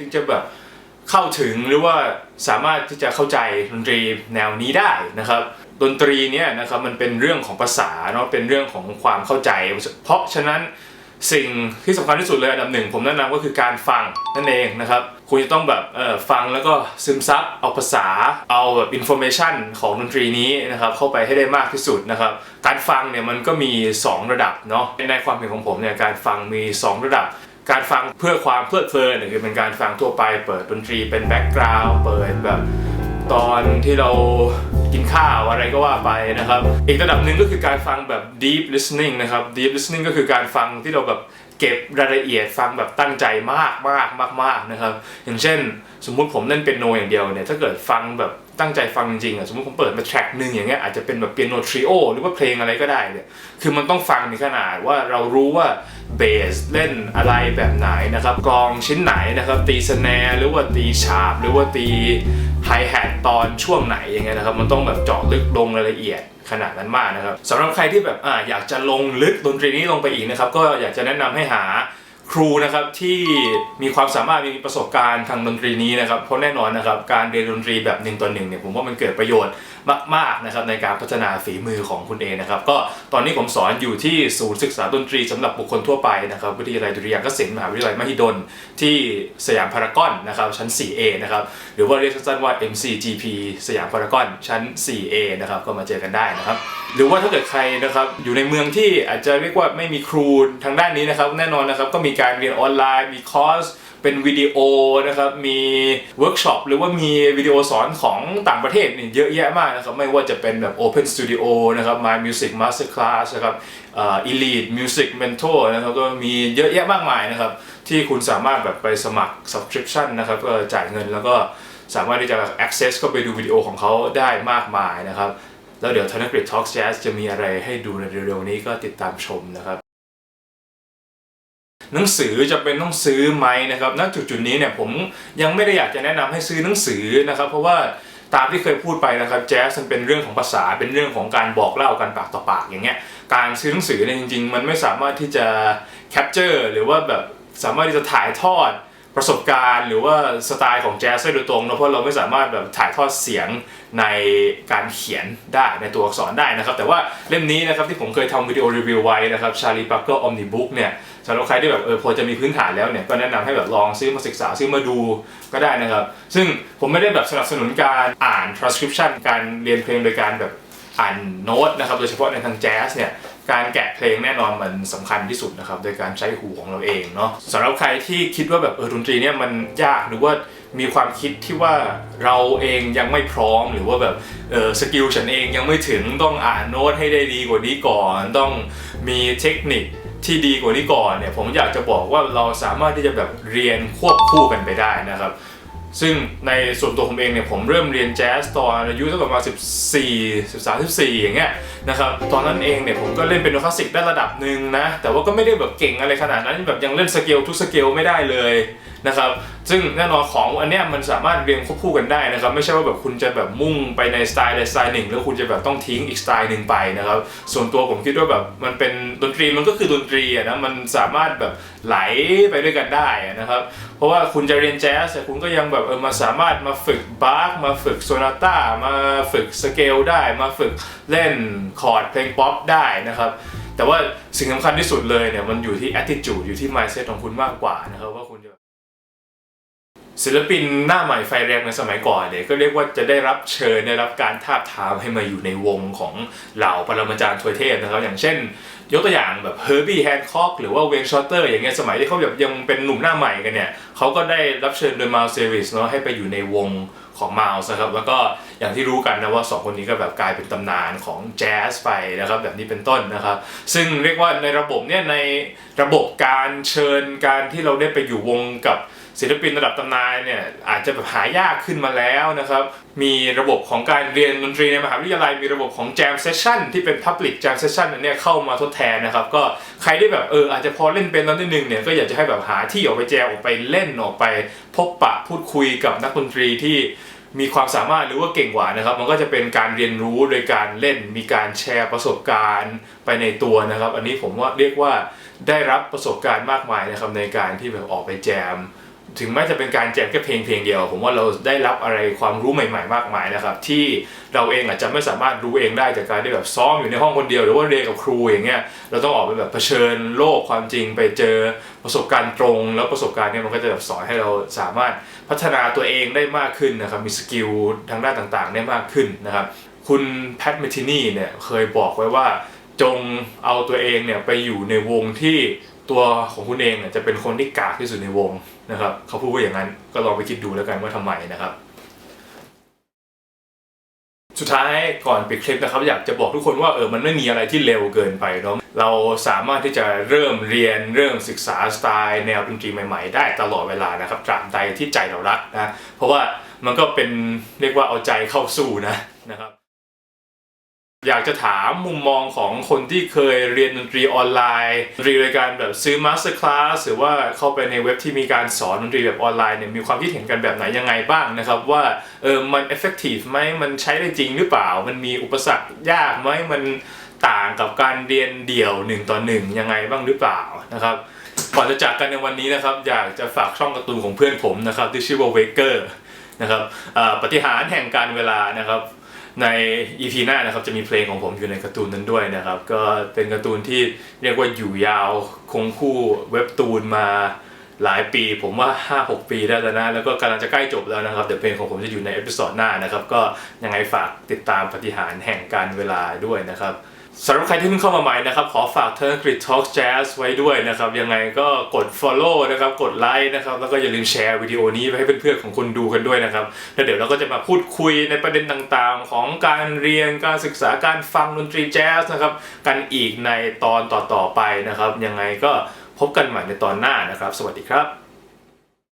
ถึงจะแบบเข้าถึงหรือว่าสามารถที่จะเข้าใจดนตรีแนวนี้ได้นะครับ ดนตรีเนี่ยนะครับมันเป็นเรื่องของภาษาเนาะเป็นเรื่องของความเข้าใจ เพราะฉะนั้นสิ่งที่สำคัญที่สุดเลยอันดับหนึ่งผมแนะนำก็คือการฟังนั่นเองนะครับ คุณจะต้องแบบเออฟังแล้วก็ซึมซับเอาภาษาเอาแบบอินโฟเมชันของดนตรีนี้นะครับเข้าไปให้ได้มากที่สุดนะครับ การฟังเนี่ยมันก็มี 2 ระดับเนาะในความเห็นของผมเนี่ยการฟังมี 2 ระดับ การฟังเพื่อความเพลิดเพลินเนี่ยคือเป็นการฟังทั่วไป เปิดดนตรีเป็นแบ็กกราวด์เปิดแบบตอนที่เรากินข้าวอะไรก็ว่าไปนะครับ อีกระดับหนึ่งก็คือการฟังแบบ deep listening นะครับ deep listening ก็คือการฟังที่เราแบบเก็บรายละเอียดฟังแบบตั้งใจมากมากมากมากนะครับ อย่างเช่น สมมุติผมเล่นเปียโนอย่างเดียวเนี่ยถ้าเกิดฟังแบบ ตั้งใจฟังจริงๆอะสมมติผมเปิดมาแทร็กหนึ่งอย่างเงี้ยอาจจะเป็นแบบเปียโนทริโอหรือว่าเพลงอะไรก็ได้เนี่ยคือมันต้องฟังในขนาดว่าเรารู้ว่าเบสเล่นอะไรแบบไหนนะครับกองชิ้นไหนนะครับตีสแนร์หรือว่าตีฉาบ หรือว่าตีไฮแฮทตอนช่วงไหนอย่างเงี้ยนะครับมันต้องแบบเจาะลึกลงรายละเอียดขนาดนั้นมากนะครับสำหรับใครที่แบบอ่าอยากจะลงลึกดนตรีนี้ลงไปอีกนะครับก็อยากจะแนะนำให้หา ครูนะครับที่มีความสามารถมีประสบการณ์ทางดนตรีนี้นะครับเพราะแน่นอนนะครับการเรียนดนตรีแบบหนึ่งต่อหนึ่งเนี่ยผมว่ามันเกิดประโยชน์มากๆนะครับในการพัฒนาฝีมือของคุณเองนะครับก็ตอนนี้ผมสอนอยู่ที่ศูนย์ศึกษาดนตรีสำหรับบุคคลทั่วไปนะครับวิทยาลัยดุริยางคศิลป์มหาวิทยาลัยมหิดล ที่สยามพารากอนนะครับชั้น 4A นะครับหรือว่าเรียกสั้นๆว่า MCGP สยามพารากอนชั้น 4A นะครับก็มาเจอกันได้นะครับหรือว่าถ้าเกิดใครนะครับอยู่ในเมืองที่อาจจะเรียกว่าไม่มีครูทางด้านนี้นะครับแน่นอนนะครับก็มีการเรียนออนไลน์ มีคอร์สเป็นวิดีโอนะครับ มีเวิร์กช็อปหรือว่ามีวิดีโอสอนของต่างประเทศนี่เยอะแยะมากนะครับ ไม่ว่าจะเป็นแบบ Open Studio นะครับ My Music Masterclass นะครับเอ่อ Elite Music Mentor นะครับก็มีเยอะแยะมากมายนะครับ ที่คุณสามารถแบบไปสมัคร subscription นะครับก็จ่ายเงินแล้วก็สามารถที่จะ access เข้าไปดูวิดีโอของเขาได้มากมายนะครับ แล้วเดี๋ยว t o n a g r i d Talks Jazz จะมีอะไรให้ดูในเร็วๆนี้ก็ติดตามชมนะครับ หนังสือจะเป็นต้องซื้อไหมนะครับณจุดจุดๆนี้เนี่ยผมยังไม่ได้อยากจะแนะนำให้ซื้อหนังสือนะครับ เพราะว่าตามที่เคยพูดไปนะครับแจ๊สมันเป็นเรื่องของภาษาเป็นเรื่องของการบอกเล่ากันปากต่อปากอย่างเงี้ยการซื้อหนังสือเนี่ยจริง ๆ มันไม่สามารถที่จะแคปเจอร์หรือว่าแบบสามารถที่จะถ่ายทอด ประสบการณ์หรือว่าสไตล์ของแจ๊สได้โดยตรงนะเพราะเราไม่สามารถแบบถ่ายทอดเสียงในการเขียนได้ในตัวอักษรได้นะครับ แต่ว่าเล่มนี้นะครับที่ผมเคยทำวิดีโอรีวิวไว้นะครับชาลีปักเกอร์ออมนิบุ๊กเนี่ยสำหรับใครที่แบบเออพอจะมีพื้นฐานแล้วเนี่ยก็แนะนำให้แบบลองซื้อมาศึกษาซื้อมาดูก็ได้นะครับ ซึ่งผมไม่ได้แบบสนับสนุนการอ่าน transcription การเรียนเพลงโดยการแบบอ่านโน้ตนะครับโดยเฉพาะในทางแจ๊สเนี่ย การแกะเพลงแน่นอนมันสำคัญที่สุดนะครับโดยการใช้หูของเราเองเนาะสำหรับใครที่คิดว่าแบบเออดนตรีเนี่ยมันยากหรือว่ามีความคิดที่ว่าเราเองยังไม่พร้อมหรือว่าแบบเออสกิลฉันเองยังไม่ถึงต้องอ่านโน้ตให้ได้ดีกว่านี้ก่อน ต้องมีเทคนิคที่ดีกว่านี้ก่อนเนี่ยผมอยากจะบอกว่าเราสามารถที่จะแบบเรียนควบคู่กันไปได้นะครับ ซึ่งในส่วนตัวผมเองเนี่ยผมเริ่มเรียนแจ๊สตอนอายุสักประมาณ14 13 14 อย่างเงี้ยนะครับตอนนั้นเองเนี่ยผมก็เล่นเป็นโนคลาสสิกได้ระดับหนึ่งนะแต่ว่าก็ไม่ได้แบบเก่งอะไรขนาดนั้นแบบยังเล่นสเกลทุกสเกลไม่ได้เลยนะครับซึ่งแน่นอนของอันเนี้ยมันสามารถเรียนควบคู่กันได้นะครับไม่ใช่ว่าแบบคุณจะแบบมุ่งไปในสไตล์ใดสไตล์หนึ่งแล้วคุณจะแบบต้องทิ้งอีกสไตล์หนึ่งไปนะครับส่วนตัวผมคิดว่าแบบมันเป็นดนตรีมันก็คือดนตรีนะมันสามารถแบบไหลไปด้วยกันได้นะครับเพราะว่าคุณจะเรียนแจ๊สแต่คุณก็ยังแบบเออมาสามารถมาฝึกบาร์กมาฝึกโซนาต้ามาฝึกสเกลได้ มาฝึกเล่นคอร์ดเพลงป๊อปได้นะครับแต่ว่าสิ่งสำคัญที่สุดเลยเนี่ยมันอยู่ที่ attitude อยู่ที่ mindset ของคุณมากกว่านะครับว่าคุณจะ ศิลปินหน้าใหม่ไฟแรงในสมัยก่อนเนี่ยก็เรียกว่าจะได้รับเชิญได้รับการทาบทามให้มาอยู่ในวงของเหล่าปรมาจารย์ทวยเทพนะครับ อย่างเช่น ยกตัวอย่างแบบเฮอร์บี้แฮนคอกหรือว่าเวนชอตเตอร์อย่างเงี้ยสมัยที่เขาแบบยังเป็นหนุ่มหน้าใหม่กันเนี่ยเขาก็ได้รับเชิญโดยมาลเซริสเนาะให้ไปอยู่ในวงของมาลส์นะครับแล้วก็อย่างที่รู้กันนะว่าสองคนนี้ก็แบบกลายเป็นตำนานของแจ๊สไปนะครับแบบนี้เป็นต้นนะครับ ซึ่งเรียกว่าในระบบเนี่ยในระบบการเชิญการที่เราได้ไปอยู่วงกับ ศิลปินระดับตำนานเนี่ยอาจจะแบบหายากขึ้นมาแล้วนะครับ มีระบบของการเรียนดนตรีในมหาวิทยาลัย มีระบบของ Jam Session ที่เป็น Public Jam Session อันเนี่ยเข้ามาทดแทนนะครับ ก็ใครที่แบบเอออาจจะพอเล่นเป็นแล้วนิดนึงเนี่ยก็อยากจะให้แบบหาที่ออกไปแจมออกไปเล่นออกไป พบปะพูดคุยกับนักดนตรีที่มีความสามารถหรือว่าเก่งกว่านะครับ มันก็จะเป็นการเรียนรู้โดยการเล่นมีการแชร์ประสบการณ์ไปในตัวนะครับ อันนี้ผมว่าเรียกว่าได้รับประสบการณ์มากมายนะครับในการที่แบบออกไปแจม ถึงแม้จะเป็นการแจกแค่เพลงเพลงเดียว ผมว่าเราได้รับอะไรความรู้ใหม่ ๆ มากมายนะครับ ที่เราเองอาจจะไม่สามารถรู้เองได้จากการที่แบบซ้อมอยู่ในห้องคนเดียว หรือว่าเรียนกับครูอย่างเงี้ยเราต้องออกไปแบบเผชิญโลกความจริงไปเจอประสบการณ์ตรง แล้วประสบการณ์เนี้ยมันก็จะแบบสอนให้เราสามารถพัฒนาตัวเองได้มากขึ้นนะครับมีสกิลทางด้านต่างๆ ได้มากขึ้นนะครับคุณแพทเมทินีเนี่ยเคยบอกไว้ว่าจงเอาตัวเองเนี่ยไปอยู่ในวงที่ ตัวของคุณเองเนี่ยจะเป็นคนที่กากที่สุดในวงนะครับ เขาพูดว่าอย่างนั้นก็ลองไปคิดดูแล้วกันว่าทำไมนะครับ สุดท้ายก่อนปิดคลิปนะครับ อยากจะบอกทุกคนว่าเออมันไม่มีอะไรที่เร็วเกินไปเนาะเราสามารถที่จะเริ่มเรียนเริ่มศึกษาสไตล์แนวดนตรีใหม่ๆ ได้ตลอดเวลานะครับตราบใดที่ใจเรารักนะเพราะว่ามันก็เป็นเรียกว่าเอาใจเข้าสู้นะนะครับ อยากจะถามมุมมองของคนที่เคยเรียนดนตรีออนไลน์ดนตรีโดยการแบบซื้อมาสเตอร์คลาสหรือว่าเข้าไปในเว็บที่มีการสอนดนตรีแบบออนไลน์เนี่ยมีความคิดเห็นกันแบบไหนยังไงบ้างนะครับ ว่าเออมัน effective ไหมมันใช้ได้จริงหรือเปล่า มันมีอุปสรรคยากไหมมันต่างกับการเรียนเดี่ยวหนึ่งต่อหนึ่งยังไงบ้างหรือเปล่านะครับก่อนจะจากกันในวันนี้นะครับ อยากจะฝากช่องการ์ตูนของเพื่อนผมนะครับที่ชื่อว่าเวเกอร์นะครับปฏิหารแห่งการเวลานะครับ ใน EP หน้านะครับจะมีเพลงของผมอยู่ในการ์ตูนนั้นด้วยนะครับ ก็เป็นการ์ตูนที่เรียกว่าอยู่ยาวคงคู่เว็บตูนมาหลายปี ผมว่า 5-6 ปีได้แล้วนะ แล้วก็กำลังจะใกล้จบแล้วนะครับ เดี๋ยวเพลงของผมจะอยู่ในเอพิซอดหน้านะครับ ก็ยังไงฝากติดตามปฏิหารแห่งการเวลาด้วยนะครับ สำหรับใครที่เพิ่งเข้ามาใหม่นะครับ ขอฝาก Turn Grid Talk Jazz ไว้ด้วยนะครับ ยังไงก็กด follow นะครับ กดไลค์นะครับ แล้วก็อย่าลืมแชร์วิดีโอนี้ไปให้เพื่อนๆของคุณดูกันด้วยนะครับ แล้วเดี๋ยวเราก็จะมาพูดคุยในประเด็นต่างๆ ของการเรียนการศึกษาการฟังดนตรีแจ๊สนะครับ กันอีกในตอนต่อๆไปนะครับ ยังไงก็พบกันใหม่ในตอนหน้านะครับ สวัสดีครับ